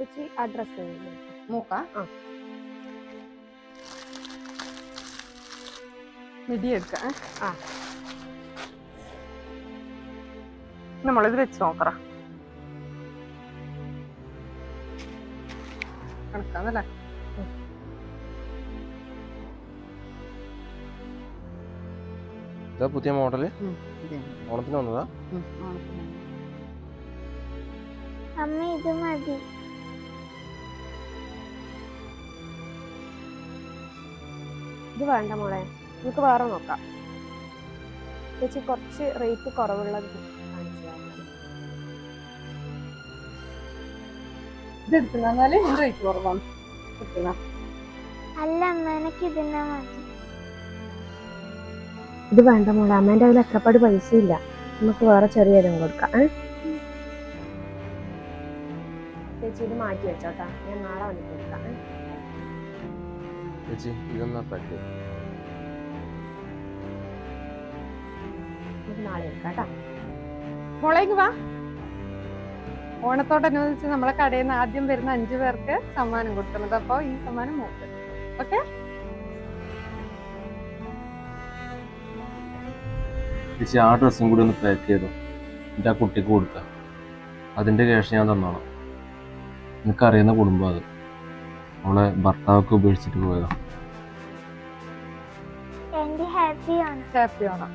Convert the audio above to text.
ചേച്ചി അഡ്രസ് മൂക്ക. ആ. മിടി എടുക്കാം ആ. നമ്മളിത് വെച്ച് നോക്കറ. കണക്കാന്നല്ലേ ഇതാ പുതിയ മോഡൽ. ഓണത്തിന് വന്നതാ. അമ്മ ഇത് മതി. ഇത് വേണ്ട മോളെ. നമുക്ക് വേറെ നോക്കാം. ചേച്ചി കുറച്ച് റേറ്റ് കുറവുള്ളത്. ഇത് എടുക്കുന്നാൽ റേറ്റ് കുറവാണ് എടുക്കുന്ന അല്ല അമ്മ എനിക്ക് ഇതിനെ മതി. ഇത് വേണ്ട മോളെ. അമ്മേന്റെ കയ്യിൽ എത്രപ്പാട് പൈസ ഇല്ല നമുക്ക് വേറെ ചെറിയ ഏതെങ്കിലും കൊടുക്കാം? ചേച്ചി ഇത് മാറ്റി വെച്ചോട്ടാ. ഞാൻ നാളെ വന്നിട്ട് എടുക്കാം ഏ? ചേച്ചി ഇതൊന്നാ കേട്ടാ. മോളേക്ക് വാ. ഓണത്തോടനുബന്ധിച്ച് നമ്മളെ കടയിൽ നിന്ന് ആദ്യം വരുന്ന അഞ്ചു പേർക്ക് സമ്മാനം കൊടുക്കുന്നത്. അപ്പൊ ഈ സമ്മാനം മോക്ക് ഓക്കെ? ചേച്ചി ആ ഡ്രസ്സും കൂടി ഒന്ന് പാക്ക് ചെയ്തു? എന്റെ ആ കുട്ടിക്ക് കൊടുക്കാം. അതിന്റെ ക്യാഷ് ഞാൻ തന്നോളാം. എനിക്കറിയുന്ന കുടുംബം അത്. അവളെ ഭർത്താവൊക്കെ ഉപേക്ഷിച്ചിട്ട് പോയതാ. ਆਉਣਗੇ ਹੈਪੀ ਆਉਣਾ ਹੈਪੀ ਆਉਣਾ